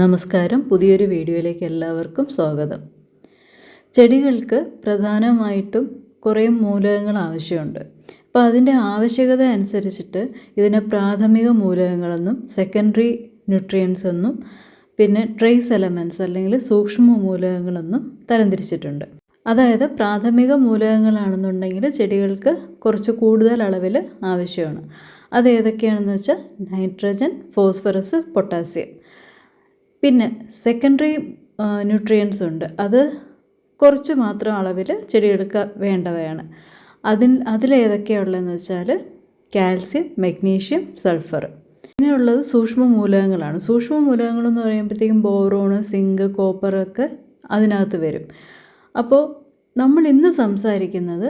നമസ്കാരം. പുതിയൊരു വീഡിയോയിലേക്ക് എല്ലാവർക്കും സ്വാഗതം. ചെടികൾക്ക് പ്രധാനമായിട്ടും കുറേ മൂലകങ്ങൾ ആവശ്യമുണ്ട്. അപ്പോൾ അതിന്റെ ആവശ്യകത അനുസരിച്ചിട്ട് ഇതിനെ പ്രാഥമിക മൂലകങ്ങളെന്നും സെക്കൻഡറി ന്യൂട്രിയൻസ് എന്നും പിന്നെ ട്രേസ് എലമെന്റ്സ് അല്ലെങ്കിൽ സൂക്ഷ്മ മൂലകങ്ങളെന്നും തരംതിരിച്ചിട്ടുണ്ട്. അതായത് പ്രാഥമിക മൂലകങ്ങളാണെന്നുണ്ടെങ്കിൽ ചെടികൾക്ക് കുറച്ച് കൂടുതൽ അളവിൽ ആവശ്യമാണ്. അത് ഏതൊക്കെയാണെന്ന് വെച്ചാൽ നൈട്രജൻ ഫോസ്ഫറസ് പൊട്ടാസ്യം പിന്നെ സെക്കൻഡറി ന്യൂട്രിയൻസ് ഉണ്ട്. അത് കുറച്ച് മാത്രം അളവിൽ ചെടികൾക്ക് വേണ്ടവയാണ്. അതിൽ അതിലേതൊക്കെയുള്ളതെന്ന് വെച്ചാൽ കാൽസ്യം മഗ്നീഷ്യം സൾഫർ പിന്നെയുള്ളത് സൂക്ഷ്മ മൂലകങ്ങളാണ്. സൂക്ഷ്മ മൂലകങ്ങളെന്ന് പറയുമ്പോഴത്തേക്കും ബോറോണ് സിങ്ക് കോപ്പർ ഒക്കെ അതിനകത്ത് വരും. അപ്പോൾ നമ്മൾ ഇന്ന് സംസാരിക്കുന്നത്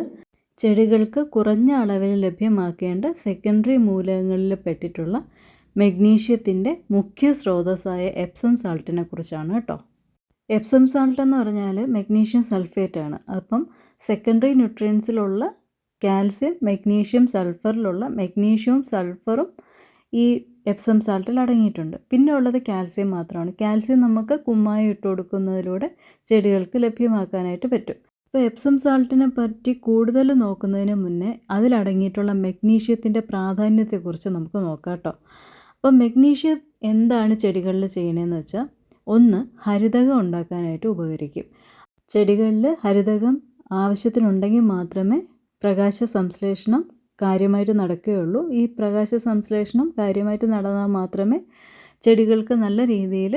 ചെടികൾക്ക് കുറഞ്ഞ അളവിൽ ലഭ്യമാക്കേണ്ട സെക്കൻഡറി മൂലകങ്ങളിൽ പെട്ടിട്ടുള്ള മഗ്നീഷ്യത്തിന്റെ മുഖ്യ സ്രോതസ്സായ എപ്സം സാൾട്ടിനെ കുറിച്ചാണ് കേട്ടോ. എപ്സം സാൾട്ട് എന്ന് പറഞ്ഞാൽ മെഗ്നീഷ്യം സൾഫേറ്റ് ആണ്. അപ്പം സെക്കൻഡറി ന്യൂട്രിയൻസിലുള്ള കാൽസ്യം മെഗ്നീഷ്യം സൾഫറിലുള്ള മെഗ്നീഷ്യവും സൾഫറും ഈ എപ്സം സാൾട്ടിൽ അടങ്ങിയിട്ടുണ്ട്. പിന്നെ ഉള്ളത് കാൽസ്യം മാത്രമാണ്. കാൽസ്യം നമുക്ക് കുമ്മായി ഇട്ട് കൊടുക്കുന്നതിലൂടെ ചെടികൾക്ക് ലഭ്യമാക്കാനായിട്ട് പറ്റും. അപ്പോൾ എപ്സം സാൾട്ടിനെ പറ്റി കൂടുതൽ നോക്കുന്നതിന് മുന്നേ അതിലടങ്ങിയിട്ടുള്ള മെഗ്നീഷ്യത്തിന്റെ പ്രാധാന്യത്തെക്കുറിച്ച് നമുക്ക് നോക്കാം കേട്ടോ. അപ്പോൾ മെഗ്നീഷ്യം എന്താണ് ചെടികളിൽ ചെയ്യണതെന്ന് വെച്ചാൽ ഒന്ന് ഹരിതകം ഉണ്ടാക്കാനായിട്ട് ഉപകരിക്കും. ചെടികളിൽ ഹരിതകം ആവശ്യത്തിനുണ്ടെങ്കിൽ മാത്രമേ പ്രകാശ സംശ്ലേഷണം കാര്യമായിട്ട് നടക്കുകയുള്ളൂ. ഈ പ്രകാശ സംശ്ലേഷണം കാര്യമായിട്ട് നടന്നാൽ മാത്രമേ ചെടികൾക്ക് നല്ല രീതിയിൽ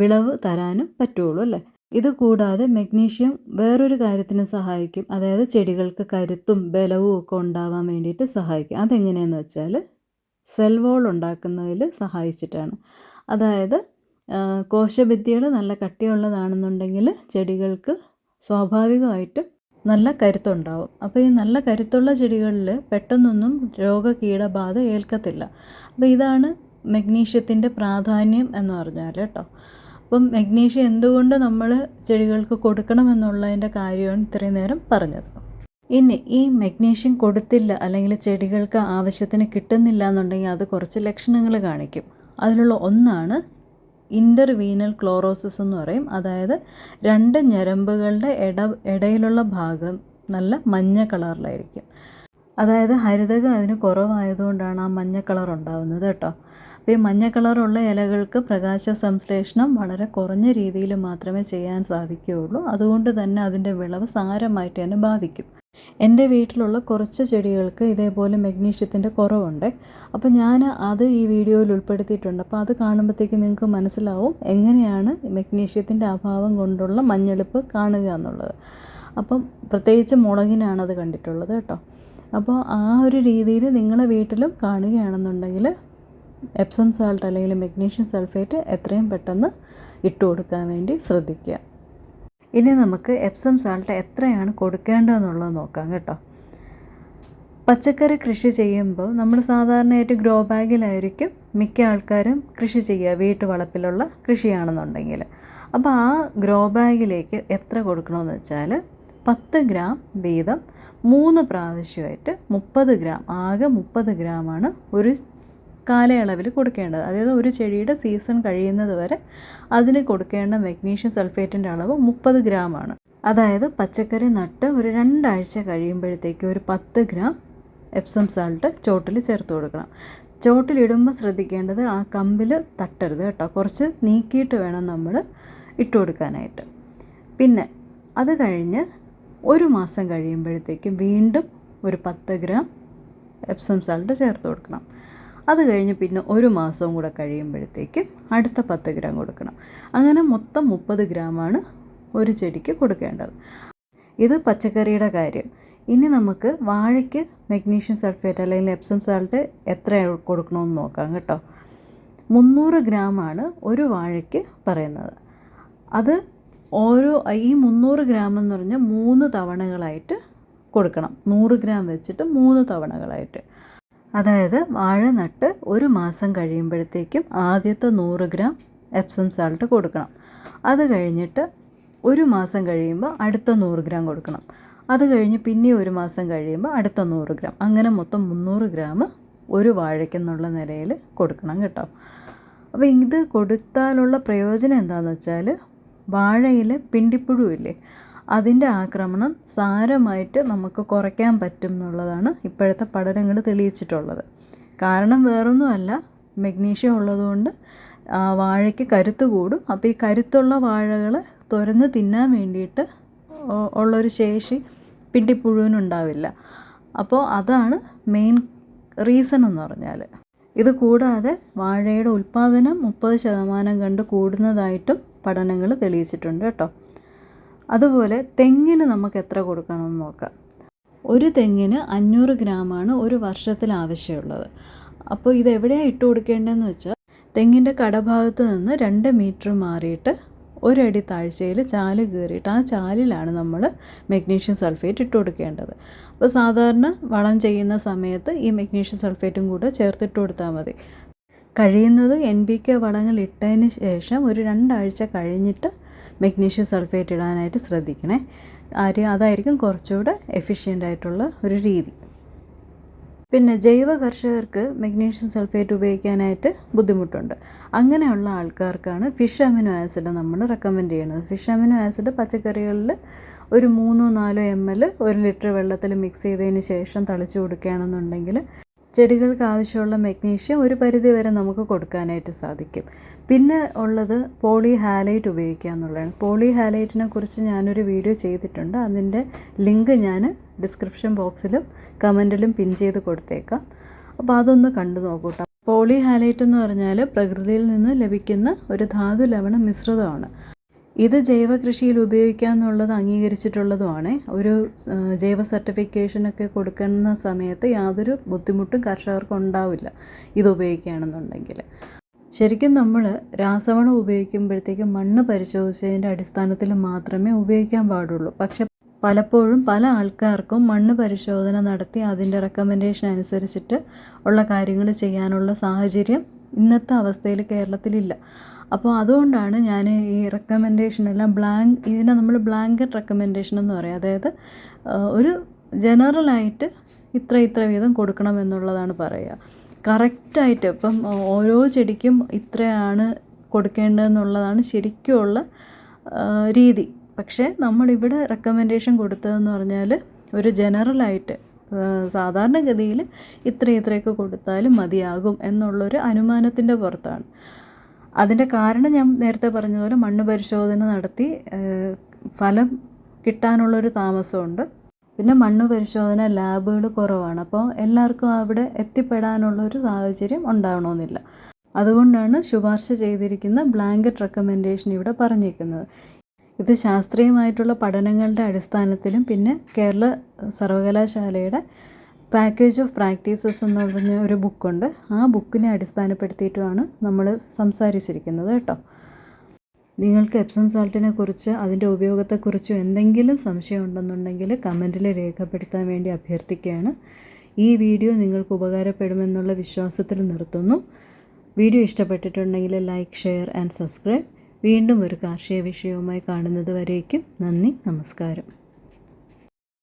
വിളവ് തരാനും പറ്റുള്ളൂ അല്ലേ? ഇത് കൂടാതെ മെഗ്നീഷ്യം വേറൊരു കാര്യത്തിന് സഹായിക്കും. അതായത് ചെടികൾക്ക് കരുത്തും ബലവും ഒക്കെ ഉണ്ടാവാൻ വേണ്ടിയിട്ട് സഹായിക്കും. അതെങ്ങനെയാണെന്ന് വെച്ചാൽ സെൽ വോൾ ഉണ്ടാക്കുന്നതിൽ സഹായിച്ചിട്ടാണ്. അതായത് കോശഭിത്തികൾ നല്ല കട്ടിയുള്ളതാണെന്നുണ്ടെങ്കിൽ ചെടികൾക്ക് സ്വാഭാവികമായിട്ടും നല്ല കരുത്തുണ്ടാവും. അപ്പോൾ ഈ നല്ല കരുത്തുള്ള ചെടികളിൽ പെട്ടെന്നൊന്നും രോഗകീടബാധ ഏൽക്കത്തില്ല. അപ്പോൾ ഇതാണ് മഗ്നീഷ്യത്തിന്റെ പ്രാധാന്യം എന്ന് പറഞ്ഞാൽ കേട്ടോ. അപ്പം മഗ്നീഷ്യം എന്തുകൊണ്ട് നമ്മൾ ചെടികൾക്ക് കൊടുക്കണമെന്നുള്ളതിന്റെ കാര്യമാണ് ഇത്രയും നേരം പറഞ്ഞത്. ഇനി ഈ മെഗ്നീഷ്യം കൊടുത്തില്ല അല്ലെങ്കിൽ ചെടികൾക്ക് ആവശ്യത്തിന് കിട്ടുന്നില്ല എന്നുണ്ടെങ്കിൽ അത് കുറച്ച് ലക്ഷണങ്ങൾ കാണിക്കും. അതിലുള്ള ഒന്നാണ് ഇന്റർവീനൽ ക്ലോറോസിസ് എന്ന് പറയും. അതായത് രണ്ട് ഞരമ്പുകളുടെ ഇട ഇടയിലുള്ള ഭാഗം നല്ല മഞ്ഞ കളറിലായിരിക്കും. അതായത് ഹരിതകം അതിന് കുറവായതുകൊണ്ടാണ് ആ മഞ്ഞ കളർ ഉണ്ടാകുന്നത് കേട്ടോ. അപ്പോൾ ഈ മഞ്ഞ കളറുള്ള ഇലകൾക്ക് പ്രകാശ സംശ്ലേഷണം വളരെ കുറഞ്ഞ രീതിയിൽ മാത്രമേ ചെയ്യാൻ സാധിക്കുകയുള്ളൂ. അതുകൊണ്ട് തന്നെ അതിന്റെ വിളവ് സാരമായിട്ട് തന്നെ ബാധിക്കും. എന്റെ വീട്ടിലുള്ള കുറച്ച് ചെടികൾക്ക് ഇതേപോലെ മഗ്നീഷ്യത്തിന്റെ കുറവുണ്ട്. അപ്പോൾ ഞാൻ അത് ഈ വീഡിയോയിൽ ഉൾപ്പെടുത്തിയിട്ടുണ്ട്. അപ്പോൾ അത് കാണുമ്പോഴത്തേക്ക് നിങ്ങൾക്ക് മനസ്സിലാവും എങ്ങനെയാണ് മഗ്നീഷ്യത്തിന്റെ അഭാവം കൊണ്ടുള്ള മഞ്ഞളിപ്പ് കാണുക എന്നുള്ളത്. അപ്പം പ്രത്യേകിച്ച് മുളകിനാണ് അത് കണ്ടിട്ടുള്ളത് കേട്ടോ. അപ്പോൾ ആ ഒരു രീതിയിൽ നിങ്ങളുടെ വീട്ടിലും കാണുകയാണെന്നുണ്ടെങ്കിൽ എപ്സം സാൾട്ട് അല്ലെങ്കിൽ മഗ്നീഷ്യം സൾഫേറ്റ് എത്രയും പെട്ടെന്ന് ഇട്ട് കൊടുക്കാൻ വേണ്ടി ശ്രദ്ധിക്കുക. ഇനി നമുക്ക് എപ്സം സാൾട്ട് എത്രയാണ് കൊടുക്കേണ്ടതെന്നുള്ളത് നോക്കാം കേട്ടോ. പച്ചക്കറി കൃഷി ചെയ്യുമ്പോൾ നമ്മൾ സാധാരണയായിട്ട് ഗ്രോ ബാഗിലായിരിക്കും മിക്ക ആൾക്കാരും കൃഷി ചെയ്യുക വീട്ടുവളപ്പിലുള്ള കൃഷിയാണെന്നുണ്ടെങ്കിൽ. അപ്പോൾ ആ ഗ്രോ ബാഗിലേക്ക് എത്ര കൊടുക്കണമെന്ന് വെച്ചാൽ പത്ത് ഗ്രാം വീതം മൂന്ന് പ്രാവശ്യമായിട്ട് മുപ്പത് ഗ്രാം ആകെ മുപ്പത് ഗ്രാമാണ് ഒരു കാലയളവിൽ കൊടുക്കേണ്ടത്. അതായത് ഒരു ചെടിയുടെ സീസൺ കഴിയുന്നത് വരെ അതിന് കൊടുക്കേണ്ട മഗ്നീഷ്യം സൾഫേറ്റിന്റെ അളവ് മുപ്പത് ആണ്. അതായത് പച്ചക്കറി നട്ട് ഒരു രണ്ടാഴ്ച കഴിയുമ്പോഴത്തേക്ക് ഒരു പത്ത് ഗ്രാം എപ്സം സാൾട്ട് ചോട്ടിൽ ചേർത്ത് കൊടുക്കണം. ചോട്ടിലിടുമ്പോൾ ശ്രദ്ധിക്കേണ്ടത് ആ കമ്പിൽ തട്ടരുത് കേട്ടോ. കുറച്ച് നീക്കിയിട്ട് വേണം നമ്മൾ ഇട്ട് കൊടുക്കാനായിട്ട്. പിന്നെ അത് കഴിഞ്ഞ് ഒരു മാസം കഴിയുമ്പോഴത്തേക്കും വീണ്ടും ഒരു പത്ത് ഗ്രാം എപ്സം സാൾട്ട് ചേർത്ത് കൊടുക്കണം. അത് കഴിഞ്ഞ് പിന്നെ ഒരു മാസവും കൂടെ കഴിയുമ്പോഴത്തേക്കും അടുത്ത പത്ത് ഗ്രാം കൊടുക്കണം. അങ്ങനെ മൊത്തം മുപ്പത് ഗ്രാമാണ് ഒരു ചെടിക്ക് കൊടുക്കേണ്ടത്. ഇത് പച്ചക്കറിയുടെ കാര്യം. ഇനി നമുക്ക് വാഴയ്ക്ക് മഗ്നീഷ്യം സൾഫേറ്റ് അല്ലെങ്കിൽ എപ്സം സാൾട്ട് എത്ര കൊടുക്കണമെന്ന് നോക്കാം കേട്ടോ. മുന്നൂറ് ഗ്രാമാണ് ഒരു വാഴയ്ക്ക് പറയുന്നത്. അത് ഓരോ ഈ മുന്നൂറ് ഗ്രാം എന്ന് പറഞ്ഞാൽ മൂന്ന് തവണകളായിട്ട് കൊടുക്കണം. നൂറ് ഗ്രാം വെച്ചിട്ട് മൂന്ന് തവണകളായിട്ട്. അതായത് വാഴ നട്ട് ഒരു മാസം കഴിയുമ്പോഴത്തേക്കും ആദ്യത്തെ നൂറ് ഗ്രാം എപ്സം സാൾട്ട് കൊടുക്കണം. അത് കഴിഞ്ഞിട്ട് ഒരു മാസം കഴിയുമ്പോൾ അടുത്ത നൂറ് ഗ്രാം കൊടുക്കണം. അത് കഴിഞ്ഞ് പിന്നെ ഒരു മാസം കഴിയുമ്പോൾ അടുത്ത നൂറ് ഗ്രാം. അങ്ങനെ മൊത്തം മുന്നൂറ് ഗ്രാം ഒരു വാഴയ്ക്കെന്നുള്ള നിലയിൽ കൊടുക്കണം കേട്ടോ. അപ്പോൾ ഇത് കൊടുത്താലുള്ള പ്രയോജനം എന്താണെന്ന് വെച്ചാൽ വാഴയിൽ പിണ്ടിപ്പുഴു ഇല്ലേ അതിന്റെ ആക്രമണം സാരമായിട്ട് നമുക്ക് കുറയ്ക്കാൻ പറ്റും എന്നുള്ളതാണ് ഇപ്പോഴത്തെ പഠനങ്ങൾ തെളിയിച്ചിട്ടുള്ളത്. കാരണം വേറൊന്നുമല്ല മെഗ്നീഷ്യം ഉള്ളതുകൊണ്ട് വാഴയ്ക്ക് കരുത്ത് കൂടും. അപ്പോൾ ഈ കരുത്തുള്ള വാഴകൾ തുരന്ന് തിന്നാൻ വേണ്ടിയിട്ട് ഉള്ളൊരു ശേഷി പിണ്ടിപ്പുഴുവിനുണ്ടാവില്ല അപ്പോൾ അതാണ് മെയിൻ റീസൺ എന്ന് പറഞ്ഞാൽ. ഇത് കൂടാതെ വാഴയുടെ ഉൽപ്പാദനം മുപ്പത് ശതമാനം കണ്ട് കൂടുന്നതായിട്ടും പഠനങ്ങൾ തെളിയിച്ചിട്ടുണ്ട് കേട്ടോ. അതുപോലെ തെങ്ങിന് നമുക്ക് എത്ര കൊടുക്കണമെന്ന് നോക്കാം. ഒരു തെങ്ങിന് അഞ്ഞൂറ് ഗ്രാമാണ് ഒരു വർഷത്തിൽ ആവശ്യമുള്ളത്. അപ്പോൾ ഇത് എവിടെയാണ് ഇട്ട് കൊടുക്കേണ്ടതെന്ന് വെച്ചാൽ തെങ്ങിന്റെ കടഭാഗത്ത് നിന്ന് രണ്ട് മീറ്റർ മാറിയിട്ട് ഒരടി താഴ്ചയിൽ ചാൽ കയറിയിട്ട് ആ ചാലിലാണ് നമ്മൾ മെഗ്നീഷ്യം സൾഫേറ്റ് ഇട്ട് കൊടുക്കേണ്ടത്. അപ്പോൾ സാധാരണ വളം ചെയ്യുന്ന സമയത്ത് ഈ മെഗ്നീഷ്യം സൾഫേറ്റും കൂടെ ചേർത്തിട്ട് കൊടുത്താൽ മതി. കഴിയുന്നത് എൻ ബി കെ വളങ്ങൾ ഇട്ടതിന് ശേഷം ഒരു രണ്ടാഴ്ച കഴിഞ്ഞിട്ട് മെഗ്നീഷ്യം സൾഫേറ്റ് ഇടാനായിട്ട് ശ്രദ്ധിക്കണേ. ആര് അതായിരിക്കും കുറച്ചുകൂടെ എഫിഷ്യന്റ് ആയിട്ടുള്ള ഒരു രീതി. പിന്നെ ജൈവ കർഷകർക്ക് മെഗ്നീഷ്യം സൾഫേറ്റ് ഉപയോഗിക്കാനായിട്ട് ബുദ്ധിമുട്ടുണ്ട്. അങ്ങനെയുള്ള ആൾക്കാർക്കാണ് ഫിഷ് അമിനോ ആസിഡ് നമ്മൾ റെക്കമെൻഡ് ചെയ്യുന്നത്. ഫിഷ് അമിനോ ആസിഡ് പച്ചക്കറികളിൽ ഒരു മൂന്നോ നാലോ എം എൽ ഒരു ലിറ്റർ വെള്ളത്തിൽ മിക്സ് ചെയ്തതിന് ശേഷം തളിച്ചു കൊടുക്കുകയാണെന്നുണ്ടെങ്കിൽ ചെടികൾക്ക് ആവശ്യമുള്ള മെഗ്നീഷ്യം ഒരു പരിധി വരെ നമുക്ക് കൊടുക്കാനായിട്ട് സാധിക്കും. പിന്നെ ഉള്ളത് പോളി ഹാലൈറ്റ് ഉപയോഗിക്കുക എന്നുള്ളതാണ്. പോളി ഹാലൈറ്റിനെ കുറിച്ച് ഞാനൊരു വീഡിയോ ചെയ്തിട്ടുണ്ട്. അതിന്റെ ലിങ്ക് ഞാൻ ഡിസ്ക്രിപ്ഷൻ ബോക്സിലും കമന്റിലും പിൻ ചെയ്ത് കൊടുത്തേക്കാം. അപ്പോൾ അതൊന്ന് കണ്ടു നോക്കൂട്ടോ പോളി ഹാലൈറ്റ് എന്ന് പറഞ്ഞാൽ പ്രകൃതിയിൽ നിന്ന് ലഭിക്കുന്ന ഒരു ധാതു ലവണ മിശ്രിതമാണ്. ഇത് ജൈവ കൃഷിയിൽ ഉപയോഗിക്കാമെന്നുള്ളത് അംഗീകരിച്ചിട്ടുള്ളതുമാണ്. ഒരു ജൈവ സർട്ടിഫിക്കേഷനൊക്കെ കൊടുക്കുന്ന സമയത്ത് യാതൊരു ബുദ്ധിമുട്ടും കർഷകർക്ക് ഉണ്ടാവില്ല ഇത് ഉപയോഗിക്കുകയാണെന്നുണ്ടെങ്കിൽ. ശരിക്കും നമ്മൾ രാസവളം ഉപയോഗിക്കുമ്പോഴത്തേക്കും മണ്ണ് പരിശോധിച്ചതിന്റെ അടിസ്ഥാനത്തിൽ മാത്രമേ ഉപയോഗിക്കാൻ പാടുള്ളൂ. പക്ഷെ പലപ്പോഴും പല ആൾക്കാർക്കും മണ്ണ് പരിശോധന നടത്തി അതിന്റെ റെക്കമെൻഡേഷൻ അനുസരിച്ചിട്ട് ഉള്ള കാര്യങ്ങൾ ചെയ്യാനുള്ള സാഹചര്യം ഇന്നത്തെ അവസ്ഥയിൽ കേരളത്തിലില്ല. അപ്പോൾ അതുകൊണ്ടാണ് ഞാൻ ഈ റെക്കമെൻഡേഷൻ എല്ലാം ബ്ലാങ്ക് ഇതിനെ നമ്മൾ ബ്ലാങ്കറ്റ് റെക്കമെൻഡേഷൻ എന്ന് പറയും. അതായത് ഒരു ജനറലായിട്ട് ഇത്ര ഇത്ര വീതം കൊടുക്കണം എന്നുള്ളതാണ് പറയുക. കറക്റ്റായിട്ട് ഇപ്പം ഓരോ ചെടിക്കും ഇത്രയാണ് കൊടുക്കേണ്ടതെന്നുള്ളതാണ് ശരിക്കുമുള്ള രീതി. പക്ഷേ നമ്മളിവിടെ റെക്കമെൻഡേഷൻ കൊടുത്തതെന്ന് പറഞ്ഞാൽ ഒരു ജനറലായിട്ട് സാധാരണഗതിയിൽ ഇത്ര ഇത്രയൊക്കെ കൊടുത്താലും മതിയാകും എന്നുള്ളൊരു അനുമാനത്തിന്റെ പുറത്താണ്. അതിന്റെ കാരണം ഞാൻ നേരത്തെ പറഞ്ഞതുപോലെ മണ്ണ് പരിശോധന നടത്തി ഫലം കിട്ടാനുള്ളൊരു താമസമുണ്ട്. പിന്നെ മണ്ണ് പരിശോധന ലാബുകൾ കുറവാണ്. അപ്പോൾ എല്ലാവർക്കും അവിടെ എത്തിപ്പെടാനുള്ളൊരു സാഹചര്യം ഉണ്ടാവണമെന്നില്ല. അതുകൊണ്ടാണ് ശുപാർശ ചെയ്തിരിക്കുന്ന ബ്ലാങ്കറ്റ് റെക്കമെൻഡേഷൻ ഇവിടെ പറഞ്ഞിരിക്കുന്നത്. ഇത് ശാസ്ത്രീയമായിട്ടുള്ള പഠനങ്ങളുടെ അടിസ്ഥാനത്തിലും പിന്നെ കേരള സർവകലാശാലയുടെ പാക്കേജ് ഓഫ് പ്രാക്ടീസസ് എന്ന് പറഞ്ഞ ഒരു ബുക്കുണ്ട് ആ ബുക്കിനെ അടിസ്ഥാനപ്പെടുത്തിയിട്ടുമാണ് നമ്മൾ സംസാരിച്ചിരിക്കുന്നത് കേട്ടോ. നിങ്ങൾക്ക് എപ്സം സാൾട്ടിനെ കുറിച്ച് അതിന്റെ ഉപയോഗത്തെക്കുറിച്ചും എന്തെങ്കിലും സംശയം ഉണ്ടെന്നുണ്ടെങ്കിൽ കമന്റിൽ രേഖപ്പെടുത്താൻ വേണ്ടി അഭ്യർത്ഥിക്കുകയാണ്. ഈ വീഡിയോ നിങ്ങൾക്ക് ഉപകാരപ്പെടുമെന്നുള്ള വിശ്വാസത്തിൽ നിർത്തുന്നു. വീഡിയോ ഇഷ്ടപ്പെട്ടിട്ടുണ്ടെങ്കിൽ ലൈക്ക് ഷെയർ ആൻഡ് സബ്സ്ക്രൈബ് വീണ്ടും ഒരു കാർഷിക വിഷയവുമായി കാണുന്നത് വരേക്കും നന്ദി നമസ്കാരം.